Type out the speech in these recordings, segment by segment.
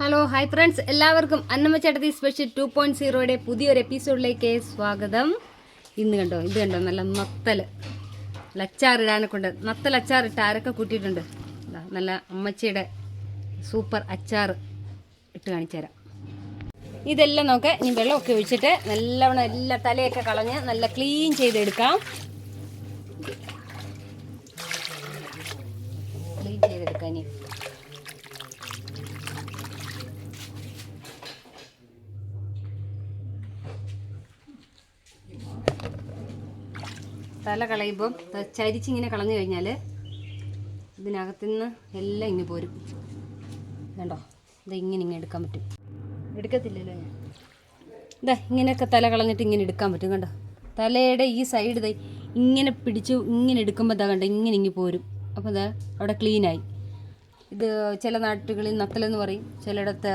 Hello hi friends എല്ലാവർക്കും അന്നമ്മച്ചേട്ടത്തി special two point സീറോയുടെ പുതിയൊരു എപ്പിസോഡിലേക്ക് സ്വാഗതം. ഇന്ന് കണ്ടോ ഇത് കണ്ടോ നല്ല നത്തൽ നല്ല അച്ചാറിടാനെ കൊണ്ട് നത്തൽ അച്ചാറിട്ട് ആരൊക്കെ കൂട്ടിയിട്ടുണ്ട്? നല്ല അമ്മച്ചിയുടെ സൂപ്പർ അച്ചാർ ഇട്ട് കാണിച്ചു തരാം. ഇതെല്ലാം നോക്കെ ഇനി വെള്ളമൊക്കെ ഒഴിച്ചിട്ട് നല്ലവണ്ണം എല്ലാ തലയൊക്കെ കളഞ്ഞ് നല്ല ക്ലീൻ ചെയ്തെടുക്കാം. ക്ലീൻ ചെയ്തെടുക്കാം ഇനി. തല കളയുമ്പം ചരിച്ചിങ്ങനെ കളഞ്ഞു കഴിഞ്ഞാൽ ഇതിനകത്തുനിന്ന് എല്ലാം ഇങ്ങനെ പോരും. വേണ്ടോ ഇത് ഇങ്ങനെ ഇങ്ങനെ എടുക്കാൻ പറ്റും. എടുക്കത്തില്ലല്ലോ ഞാൻ. ഇതാ ഇങ്ങനെയൊക്കെ തല കളഞ്ഞിട്ട് ഇങ്ങനെ എടുക്കാൻ പറ്റും കണ്ടോ? തലയുടെ ഈ സൈഡ് ഇതായി ഇങ്ങനെ പിടിച്ചു ഇങ്ങനെ എടുക്കുമ്പോൾ ഇതാ കണ്ടോ ഇങ്ങനെ ഇങ്ങനെ പോരും. അപ്പോൾ ഇതാ അവിടെ ക്ലീനായി ഇത് ചില നാട്ടുകളിൽ നത്തലെന്ന് പറയും ചിലയിടത്ത്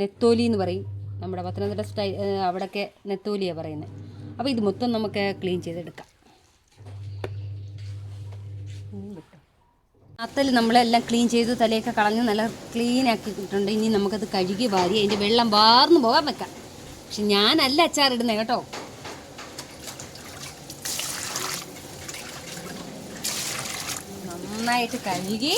നെത്തോലി എന്ന് പറയും. നമ്മുടെ പത്തനംതിട്ട സ്റ്റൈ അവിടെയൊക്കെ നെത്തോലിയാണ് പറയുന്നത് അപ്പോൾ ഇത് മൊത്തം നമുക്ക് ക്ലീൻ ചെയ്തെടുക്കാം. നത്തൽ നമ്മളെല്ലാം ക്ലീൻ ചെയ്ത് തലയൊക്കെ കളഞ്ഞ് നല്ല ക്ലീൻ ആക്കിയിട്ടുണ്ട് ഇനി നമുക്കത് കഴുകി വാരി അതിന്റെ വെള്ളം വാർന്നു പോകാൻ വെക്കാം. പക്ഷെ ഞാനല്ല അച്ചാറിടുന്നത് കേട്ടോ. നന്നായിട്ട് കഴുകി.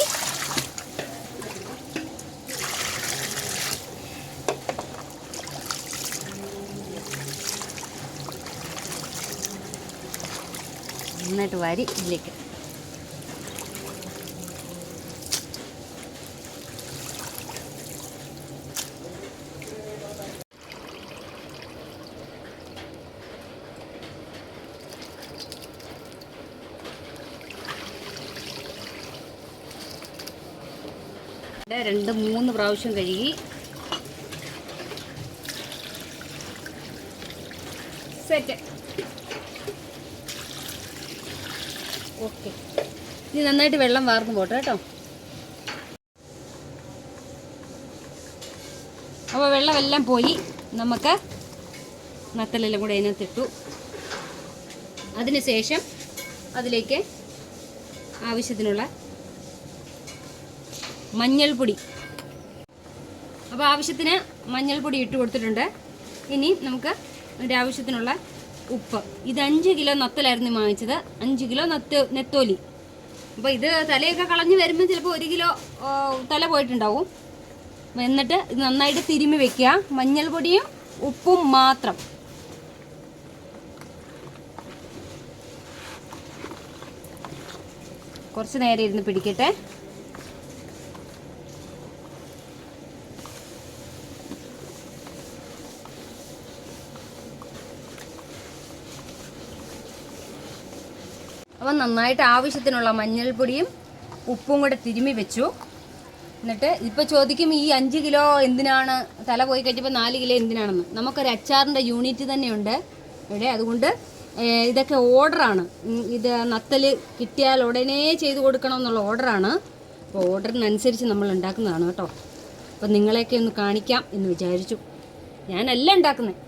നന്നായിട്ട് വാരി ഇതിലേക്ക്. രണ്ട് മൂന്ന് പ്രാവശ്യം കഴുകി. സെറ്റ് ഓക്കെ ഇനി നന്നായിട്ട് വെള്ളം വാർന്നു പോട്ടെ കേട്ടോ. അപ്പോൾ വെള്ളമെല്ലാം പോയി. നമുക്ക് നത്തലെല്ലാം കൂടെ അതിനകത്തിട്ടു. അതിനുശേഷം അതിലേക്ക് ആവശ്യത്തിനുള്ള മഞ്ഞൾപ്പൊടി. അപ്പോൾ ആവശ്യത്തിന് മഞ്ഞൾപ്പൊടി ഇട്ട് കൊടുത്തിട്ടുണ്ട്. ഇനി നമുക്ക് അതിന്റെ ആവശ്യത്തിനുള്ള ഉപ്പ്. ഇത് അഞ്ച് കിലോ നത്തലായിരുന്നു വാങ്ങിച്ചത്. അഞ്ച് കിലോ നത്ത് നെത്തോലി. അപ്പോൾ ഇത് തലയൊക്കെ കളഞ്ഞ് വരുമ്പോൾ ചിലപ്പോൾ ഒരു കിലോ തല പോയിട്ടുണ്ടാവും. എന്നിട്ട് ഇത് നന്നായിട്ട് തിരുമ്മി വെക്കുക. മഞ്ഞൾപ്പൊടിയും ഉപ്പും മാത്രം. കുറച്ച് നേരം ഇരുന്ന് പിടിക്കട്ടെ. അപ്പം നന്നായിട്ട് ആവശ്യത്തിനുള്ള മഞ്ഞൾപ്പൊടിയും ഉപ്പും കൂടെ തിരുമ്മി വെച്ചു. എന്നിട്ട് ഇപ്പോൾ ചോദിക്കും ഈ അഞ്ച് കിലോ എന്തിനാണ്? തല പോയി കഴിച്ചപ്പോൾ നാല് കിലോ എന്തിനാണെന്ന്? നമുക്കൊരു അച്ചാറിന്റെ യൂണിറ്റ് തന്നെയുണ്ട്. ഇവിടെ അതുകൊണ്ട് ഇതൊക്കെ ഓർഡറാണ്. ഇത് നത്തൽ കിട്ടിയാൽ ഉടനെ ചെയ്ത് കൊടുക്കണം എന്നുള്ള ഓർഡറാണ്. അപ്പോൾ ഓർഡറിനനുസരിച്ച് നമ്മൾ ഉണ്ടാക്കുന്നതാണ് കേട്ടോ. അപ്പോൾ നിങ്ങളെയൊക്കെ ഒന്ന് കാണിക്കാം എന്ന് വിചാരിച്ചു. ഞാനല്ല ഉണ്ടാക്കുന്നത്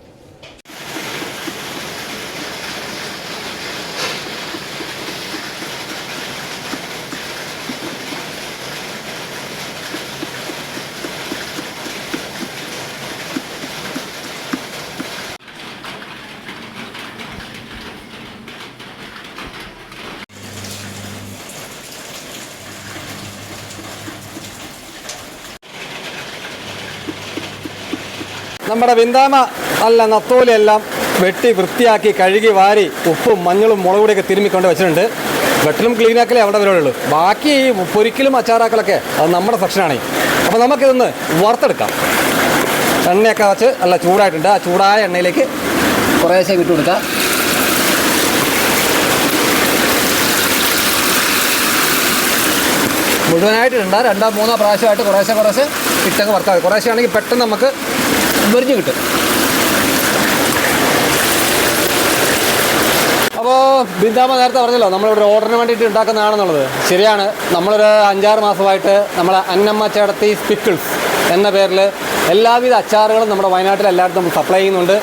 നമ്മുടെ വിന്താമ നല്ല നത്തോലിയെല്ലാം വെട്ടി വൃത്തിയാക്കി കഴുകി വാരി ഉപ്പും മഞ്ഞളും മുളക് പൊടിയൊക്കെ തിരുമ്മിക്കൊണ്ട് വെച്ചിട്ടുണ്ട്. വെട്ടലും ക്ലീനാക്കലേ അവിടെ വരുള്ളൂ ബാക്കി ഈ പൊരിക്കലും അച്ചാറാക്കലൊക്കെ അത് നമ്മുടെ സെക്ഷനാണ്. അപ്പോൾ നമുക്കിതൊന്ന് വറുത്തെടുക്കാം. എണ്ണയൊക്കെ വച്ച് നല്ല ചൂടായിട്ടുണ്ട്. ആ ചൂടായ എണ്ണയിലേക്ക് കുറേശ്ശെ വിട്ടു കൊടുക്കാം. മുഴുവനായിട്ടുണ്ട് രണ്ടോ മൂന്നോ പ്രാവശ്യമായിട്ട് കുറേശ്ശെ കുറേശ്ശെ ഇട്ടങ്ങ് വറുത്താൽ കുറേശ്ശെ ആണെങ്കിൽ പെട്ടെന്ന് നമുക്ക് മുരിഞ്ഞ് കിട്ടും. അപ്പോൾ ബിന്ദാമ നേരത്തെ പറഞ്ഞല്ലോ നമ്മളിവിടെ ഓർഡറിന് വേണ്ടിയിട്ട് ഉണ്ടാക്കുന്നതാണെന്നുള്ളത്. ശരിയാണ്. നമ്മളൊരു അഞ്ചാറ് മാസമായിട്ട് നമ്മളെ അന്നമ്മ ചേടത്തി പിക്കിൾസ് എന്ന പേരിൽ എല്ലാവിധ അച്ചാറുകളും നമ്മുടെ വയനാട്ടിൽ എല്ലായിടത്തും നമ്മൾ സപ്ലൈ ചെയ്യുന്നുണ്ട്.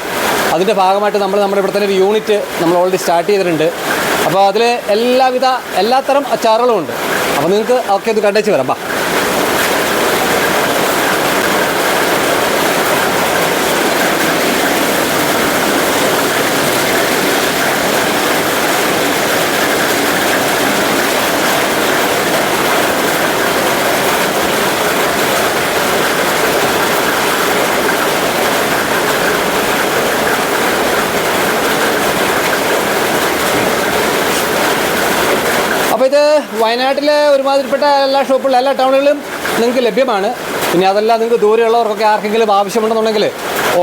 അതിന്റെ ഭാഗമായിട്ട് നമ്മൾ നമ്മുടെ ഇവിടെ തന്നെ ഒരു യൂണിറ്റ് നമ്മൾ ഓൾറെഡി സ്റ്റാർട്ട് ചെയ്തിട്ടുണ്ട്. അപ്പോൾ അതിൽ എല്ലാവിധ എല്ലാത്തരം അച്ചാറുകളും ഉണ്ട് അപ്പോൾ നിങ്ങൾക്ക് ഓക്കെ ഇത് കണ്ടേച്ച് വരാം. ബാ. വയനാട്ടിലെ ഒരുമാതിരിപ്പെട്ട എല്ലാ ഷോപ്പുകളിലും എല്ലാ ടൗണുകളിലും നിങ്ങൾക്ക് ലഭ്യമാണ്. പിന്നെ അതല്ല നിങ്ങൾക്ക് ദൂരെയുള്ളവർക്കൊക്കെ ആർക്കെങ്കിലും ആവശ്യമുണ്ടെന്നുണ്ടെങ്കിൽ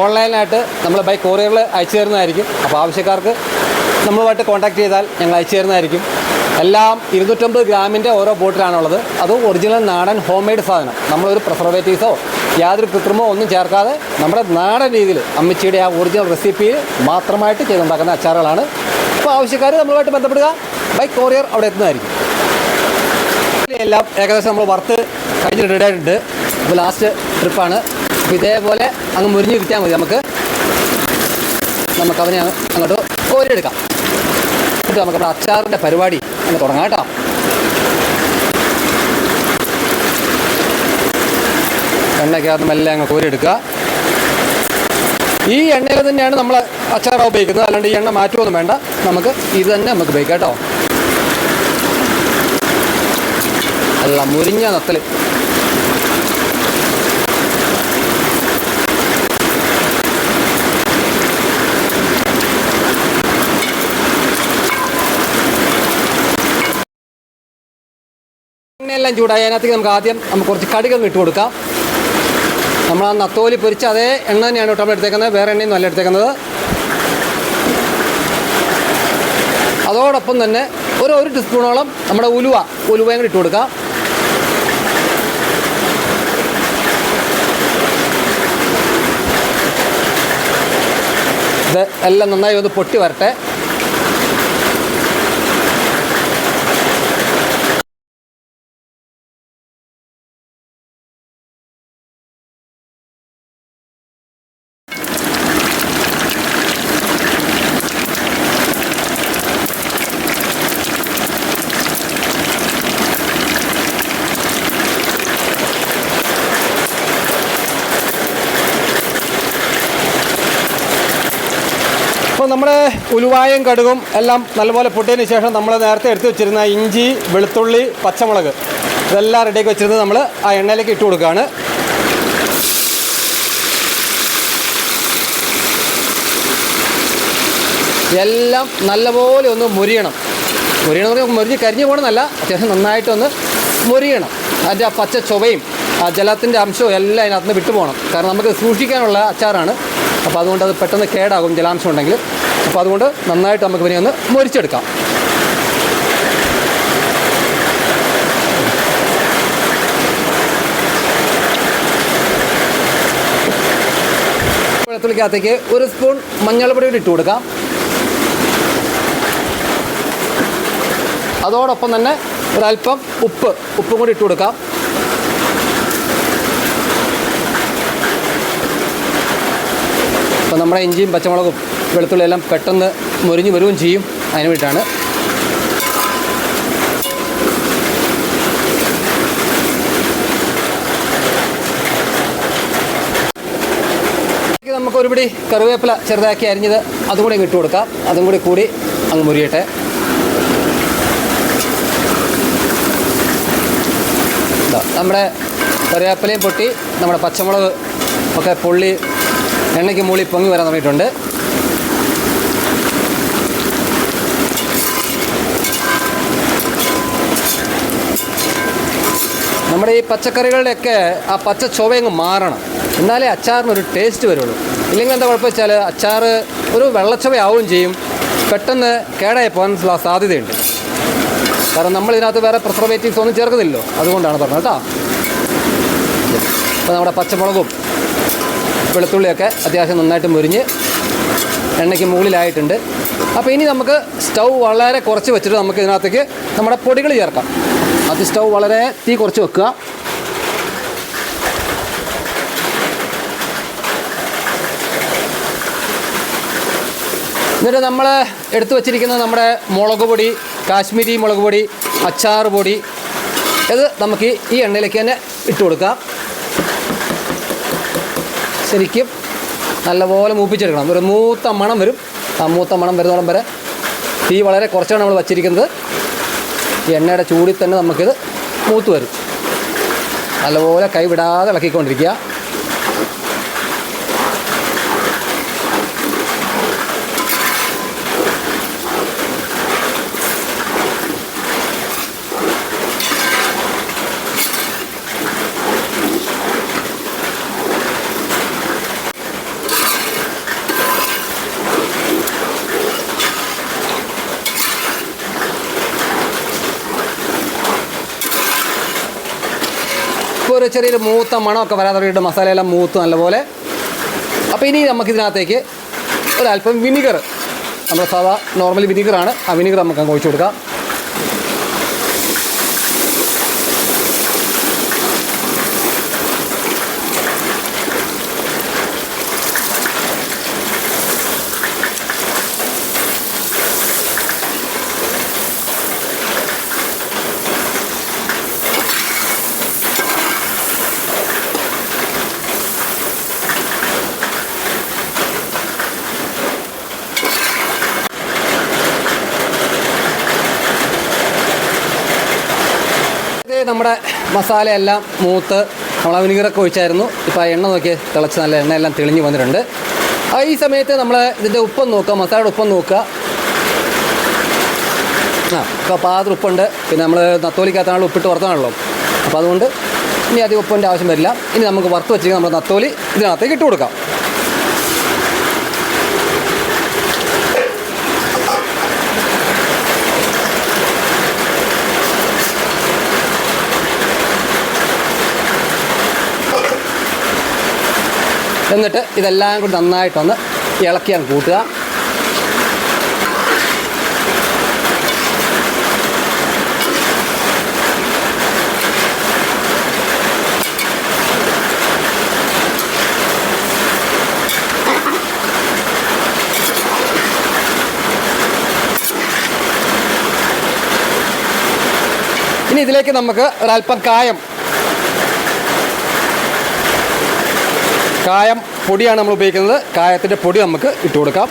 ഓൺലൈനായിട്ട് നമ്മൾ ബൈ കൊറിയറിൽ അയച്ചു തരുന്നതായിരിക്കും. അപ്പോൾ ആവശ്യക്കാർക്ക് നമ്മളുമായിട്ട് കോൺടാക്ട് ചെയ്താൽ ഞങ്ങൾ അയച്ചു തരുന്നതായിരിക്കും. എല്ലാം ഇരുന്നൂറ്റമ്പത് ഗ്രാമിന്റെ ഓരോ ബോട്ടിലാണുള്ളത്. അത് ഒറിജിനൽ നാടൻ ഹോം മെയ്ഡ് സാധനം. നമ്മളൊരു പ്രിസർവേറ്റീവ്സോ യാതൊരു കൃത്രിമോ ഒന്നും ചേർക്കാതെ നമ്മുടെ നാടൻ രീതിയിൽ അമ്മച്ചിയുടെ ആ ഒറിജിനൽ റെസിപ്പിയിൽ മാത്രമായിട്ട് ചെയ്തുണ്ടാക്കുന്ന അച്ചാറുകളാണ്. അപ്പോൾ ആവശ്യക്കാർ നമ്മളുമായിട്ട് ബന്ധപ്പെടുക. ബൈ കൊറിയർ അവിടെ എത്തുന്നതായിരിക്കും. എല്ലാം ഏകദേശം നമ്മൾ വറുത്ത് കഴിഞ്ഞ് റെഡി ആയിട്ടുണ്ട്. ലാസ്റ്റ് ട്രിപ്പാണ് അപ്പോൾ ഇതേപോലെ അങ്ങ് മുരിഞ്ഞ് കിട്ടിയാൽ മതി നമുക്ക്. നമുക്ക് അവനെ അങ്ങ് അങ്ങോട്ട് കോരിയെടുക്കാം. എന്നിട്ട് നമുക്ക് നമ്മുടെ അച്ചാറിന്റെ പരിപാടി അങ്ങ് തുടങ്ങാം കേട്ടോ. എണ്ണയ്ക്കകത്ത് മെല്ലെ അങ്ങ് കോരിയെടുക്കുക. ഈ എണ്ണയിൽ തന്നെയാണ് നമ്മൾ അച്ചാർ ഉപയോഗിക്കുന്നത്. അല്ലാണ്ട് ഈ എണ്ണ മാറ്റുമൊന്നും വേണ്ട. നമുക്ക് ഇത് തന്നെ നമുക്ക് ഉപയോഗിക്കാം കേട്ടോ. അല്ല മുരിഞ്ഞ നത്തൽ എണ്ണയെല്ലാം ചൂടായി. അതിനകത്തേക്ക് നമുക്ക് ആദ്യം നമുക്ക് കുറച്ച് കടുക് ഇട്ട് കൊടുക്കാം. നമ്മൾ ആ നത്തോലി പൊരിച്ച് അതേ എണ്ണ തന്നെയാണ് നമ്മൾ എടുത്തേക്കുന്നത്. വേറെ എണ്ണയൊന്നും അല്ല എടുത്തേക്കുന്നത്. അതോടൊപ്പം തന്നെ ഒരു ഒരു ടീസ്പൂണോളം നമ്മുടെ ഉലുവ ഉലുവയും കൂടി ഇട്ട് കൊടുക്കാം. ഇത് എല്ലാം നന്നായി ഒന്ന് പൊട്ടി വരട്ടെ അപ്പോൾ നമ്മുടെ ഉലുവായും കടുകും എല്ലാം നല്ലപോലെ പൊട്ടിയതിന് ശേഷം നമ്മൾ നേരത്തെ എടുത്തു വെച്ചിരുന്ന ഇഞ്ചി വെളുത്തുള്ളി പച്ചമുളക് ഇതെല്ലാം റെഡിയാക്കി വെച്ചിരുന്നത് നമ്മൾ ആ എണ്ണയിലേക്ക് ഇട്ട് കൊടുക്കുകയാണ്. എല്ലാം നല്ലപോലെ ഒന്ന് മുരിയണം. മുരിയണം എന്ന് പറഞ്ഞാൽ മുരിഞ്ഞ് കരിഞ്ഞു പോകണമെന്നല്ല അത്യാവശ്യം നന്നായിട്ടൊന്ന് മുരിയണം. അതിന്റെ ആ പച്ച ചൊവയും ആ ജലത്തിന്റെ അംശവും എല്ലാം അതിനകത്ത് നിന്ന് വിട്ടുപോകണം കാരണം നമുക്ക് സൂക്ഷിക്കാനുള്ള അച്ചാറാണ്. അപ്പോൾ അതുകൊണ്ട് അത് പെട്ടെന്ന് കേടാകും ജലാംശം ഉണ്ടെങ്കിൽ. അപ്പോൾ അതുകൊണ്ട് നന്നായിട്ട് നമുക്ക് ഇവനെ ഒന്ന് മൊരിച്ചെടുക്കാം. വെളുത്തുള്ളിക്കകത്തേക്ക് ഒരു സ്പൂൺ മഞ്ഞൾപ്പൊടി കൂടി ഇട്ട് കൊടുക്കാം. അതോടൊപ്പം തന്നെ ഒരല്പം ഉപ്പ് ഉപ്പും കൂടി ഇട്ട് കൊടുക്കാം. അപ്പോൾ നമ്മുടെ ഇഞ്ചിയും പച്ചമുളകും വെളുത്തുള്ളി എല്ലാം പെട്ടെന്ന് മുരിഞ്ഞ് വരികയും ചെയ്യും. അതിന് വേണ്ടിയിട്ടാണ്. നമുക്ക് ഒരുപിടി കറിവേപ്പില ചെറുതാക്കി അരിഞ്ഞത് അതും കൂടി ഇട്ട് കൊടുക്കാം. അതും കൂടി കൂടി അങ്ങ് മുരിയട്ടെ. നമ്മുടെ കറിവേപ്പിലയും പൊട്ടി നമ്മുടെ പച്ചമുളക് ഒക്കെ പൊള്ളി എണ്ണയ്ക്ക് മൂളി പൊങ്ങി വരാൻ തുടങ്ങിയിട്ടുണ്ട്. നമ്മുടെ ഈ പച്ചക്കറികളുടെയൊക്കെ ആ പച്ച ചുവയങ്ങ് മാറണം. എന്നാലേ അച്ചാറിനൊരു ടേസ്റ്റ് വരുള്ളൂ. ഇല്ലെങ്കിൽ എന്താ കുഴപ്പം വെച്ചാൽ അച്ചാർ ഒരു വെള്ളച്ചുവയാവുകയും ചെയ്യും. പെട്ടെന്ന് കേടായി പോകാൻ സാധ്യതയുണ്ട്. കാരണം നമ്മൾ ഇതിനകത്ത് വേറെ പ്രിസർവേറ്റീവ്സ് ഒന്നും ചേർക്കുന്നില്ലല്ലോ. അതുകൊണ്ടാണ് പറഞ്ഞത് കേട്ടോ. അപ്പോൾ നമ്മുടെ പച്ചമുളകും വെളുത്തുള്ളിയൊക്കെ അത്യാവശ്യം നന്നായിട്ട് മുരിഞ്ഞ് എണ്ണയ്ക്ക് മുകളിലായിട്ടുണ്ട്. അപ്പോൾ ഇനി നമുക്ക് സ്റ്റൗ വളരെ കുറച്ച് വെച്ചിട്ട് നമുക്ക് ഇതിനകത്തേക്ക് നമ്മുടെ പൊടികൾ ചേർക്കാം. അത് സ്റ്റൗ വളരെ തീ കുറച്ച് വെക്കുക. എന്നിട്ട് നമ്മൾ എടുത്തു വച്ചിരിക്കുന്ന നമ്മുടെ മുളക് പൊടി കാശ്മീരി മുളക് പൊടി അച്ചാർ പൊടി. ഇത് നമുക്ക് ഈ എണ്ണയിലേക്ക് തന്നെ ഇട്ട് കൊടുക്കാം. ശരിക്കും നല്ലപോലെ മൂപ്പിച്ചെടുക്കണം. ഒരു മൂത്ത മണം വരും. ആ മൂത്ത മണം വരുന്നോളം വരെ തീ വളരെ കുറച്ചാണ് നമ്മൾ വച്ചിരിക്കുന്നത്. എണ്ണയുടെ ചൂടിൽ തന്നെ നമുക്കിത് മൂത്ത് വരും. നല്ലപോലെ കൈ വിടാതെ ഇളക്കിക്കൊണ്ടിരിക്കുക. ചെറിയൊരു മൂത്ത മണമൊക്കെ വരാൻ തുടങ്ങിയിട്ട് മസാലയെല്ലാം മൂത്ത് നല്ലപോലെ. അപ്പോൾ ഇനി നമുക്കിതിനകത്തേക്ക് ഒരല്പം വിനിഗർ. നമ്മുടെ സാധാ നോർമൽ വിനിഗറാണ്. ആ വിനിഗർ നമുക്ക് അങ്ങ് ഒഴിച്ചു കൊടുക്കാം. നമ്മുടെ മസാലയെല്ലാം മൂത്ത് നമ്മൾ വിനിഗറൊക്കെ ഒഴിച്ചായിരുന്നു. ഇപ്പോൾ ആ എണ്ണ നോക്കി തിളച്ച് നല്ല എണ്ണയെല്ലാം തെളിഞ്ഞ് വന്നിട്ടുണ്ട്. ആ ഈ സമയത്ത് നമ്മൾ ഇതിന്റെ ഉപ്പം നോക്കുക മസാലയുടെ ഉപ്പം നോക്കുക. ആ അപ്പോൾ പാത്ര ഉപ്പുണ്ട്. പിന്നെ നമ്മൾ നത്തോലിക്കകത്താണല്ലോ ഉപ്പിട്ട് വറുത്താണല്ലോ. അപ്പോൾ അതുകൊണ്ട് ഇനി അധികം ഉപ്പിന്റെ ആവശ്യം വരില്ല. ഇനി നമുക്ക് വറുത്ത് വെച്ചിരിക്കുന്ന നമ്മുടെ നത്തോലി ഇതിനകത്തേക്ക് ഇട്ട് കൊടുക്കാം. എന്നിട്ട് ഇതെല്ലാം കൂടി നന്നായിട്ടൊന്ന് ഇളക്കിയാൽ കൂട്ടുക. ഇനി ഇതിലേക്ക് നമുക്ക് ഒരല്പം കായം കായം പൊടിയാണ് നമ്മൾ ഉപയോഗിക്കുന്നത്. കായത്തിന്റെ പൊടി നമുക്ക് ഇട്ട് കൊടുക്കാം.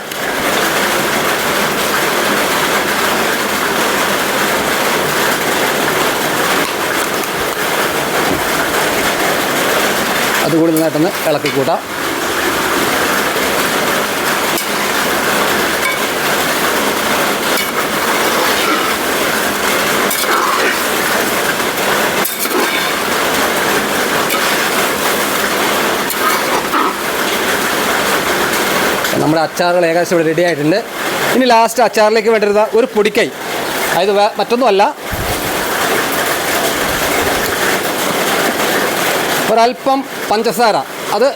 അതുകൂടി നന്നായിട്ടൊന്ന് ഇളക്കി കൂട്ടാം. നമ്മുടെ അച്ചാറുകൾ ഏകദേശം ഇവിടെ റെഡി ആയിട്ടുണ്ട്. ഇനി ലാസ്റ്റ് അച്ചാറിലേക്ക് വേണ്ടിരുന്ന ഒരു പൊടിക്കൈ. അതായത് മറ്റൊന്നുമല്ല. ഒരല്പം പഞ്ചസാര. അത്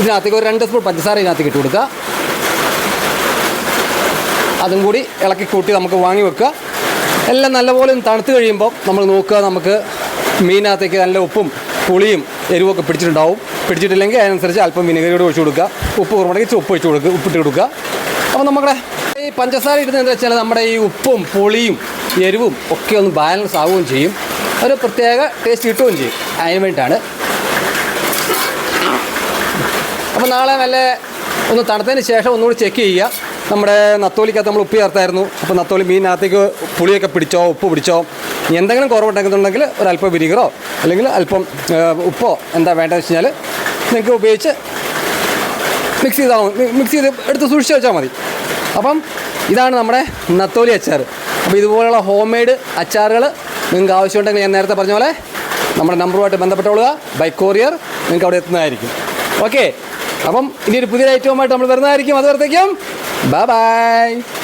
ഇതിനകത്തേക്ക് ഒരു രണ്ട് സ്പൂൺ പഞ്ചസാര ഇതിനകത്തേക്ക് ഇട്ട് കൊടുക്കുക. അതും കൂടി ഇളക്കി കൂട്ടി നമുക്ക് വാങ്ങി വെക്കുക. എല്ലാം നല്ലപോലെ തണുത്ത് കഴിയുമ്പോൾ നമ്മൾ നോക്കുക നമുക്ക് മീനകത്തേക്ക് നല്ല ഉപ്പും പുളിയും എരിവൊക്കെ പിടിച്ചിട്ടുണ്ടാവും. പിടിച്ചിട്ടില്ലെങ്കിൽ അതിനനുസരിച്ച് അല്പം വിനെഗറിയോട് ഒഴിച്ചു കൊടുക്കുക. ഉപ്പ് കുറവുണ്ടെങ്കിൽ ഉപ്പ് ഒഴിച്ചു കൊടുക്കുക ഉപ്പിട്ട് കൊടുക്കുക. അപ്പോൾ നമ്മുടെ ഈ പഞ്ചസാര ഇടുന്നത് എന്താ വെച്ചാൽ നമ്മുടെ ഈ ഉപ്പും പുളിയും എരിവും ഒക്കെ ഒന്ന് ബാലൻസ് ആവുകയും ചെയ്യും. ഒരു പ്രത്യേക ടേസ്റ്റ് കിട്ടുകയും ചെയ്യും. അതിന് വേണ്ടിയിട്ടാണ്. അപ്പോൾ നാളെ നല്ല ഒന്ന് തണുത്തതിന് ശേഷം ഒന്നുകൂടി ചെക്ക് ചെയ്യുക. നമ്മുടെ നത്തോലിക്കകത്ത് നമ്മൾ ഉപ്പ് ചേർത്തായിരുന്നു. അപ്പോൾ നത്തോലി മീനിനകത്തേക്ക് പുളിയൊക്കെ പിടിച്ചോ ഉപ്പ് പിടിച്ചോ എന്തെങ്കിലും കുറവുണ്ടെന്നുണ്ടെങ്കിൽ ഒരല്പം വിരികറോ അല്ലെങ്കിൽ അല്പം ഉപ്പോ എന്താ വേണ്ടതെന്ന് വെച്ച് കഴിഞ്ഞാൽ നിങ്ങൾക്ക് ഉപയോഗിച്ച് മിക്സ് ചെയ്താൽ മിക്സ് ചെയ്ത് എടുത്ത് സൂക്ഷിച്ച് വെച്ചാൽ മതി. അപ്പം ഇതാണ് നമ്മുടെ നത്തോലി അച്ചാർ അപ്പോൾ ഇതുപോലുള്ള ഹോം മെയ്ഡ് അച്ചാറുകൾ നിങ്ങൾക്ക് ആവശ്യമുണ്ടെങ്കിൽ ഞാൻ നേരത്തെ പറഞ്ഞ പോലെ നമ്മുടെ നമ്പറുമായിട്ട് ബന്ധപ്പെട്ടോളുക. ബൈ കൊറിയർ നിങ്ങൾക്ക് അവിടെ എത്തുന്നതായിരിക്കും. ഓക്കെ അപ്പം ഇനി ഒരു പുതിയ ഐറ്റവുമായിട്ട് നമ്മൾ വരുന്നതായിരിക്കും. അതുവരത്തേക്കും ബൈ ബൈ